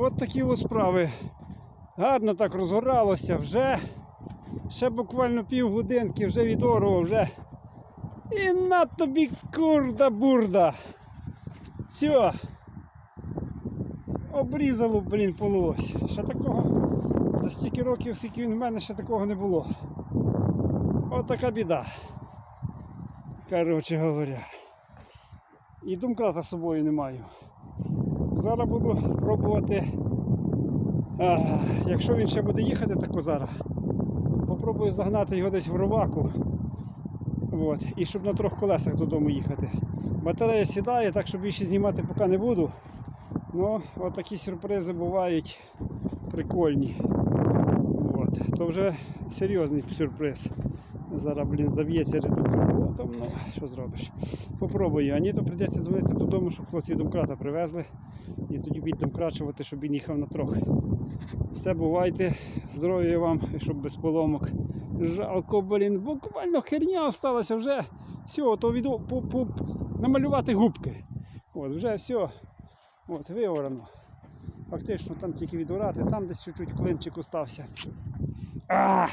От такі ось справи. Гарно так розгоралося вже. Ще буквально півгодинки, вже відорвав, вже. І на тобі курда бурда. Все. Обрізало, блін, полось. Ще такого. За стільки років, скільки він в мене, ще такого не було. От така біда. Коротше говоря. І думкрата з собою не маю. Зараз буду пробувати. Якщо він ще буде їхати тако зараз, попробую загнати його десь в роваку. От, і щоб на трьох колесах додому їхати. Батарея сідає, так що більше знімати поки не буду. Ну, от такі сюрпризи бувають прикольні. От, то вже серйозний сюрприз. Зараз, блін, зав'ється редуктор. Ну, що зробиш? Попробую. А ні, то прийдеться дзвонити додому, щоб хлопці домкрата привезли. І тоді будуть домкрачувати, щоб він їхав на трохи. Все, бувайте, здоров'я вам, щоб без поломок. Жалко, блін, буквально херня осталася вже. Все, то віду по, по, намалювати губки. От, вже все. От, виорано. Фактично там тільки відорати, там десь чуть-чуть клинчик остався. А!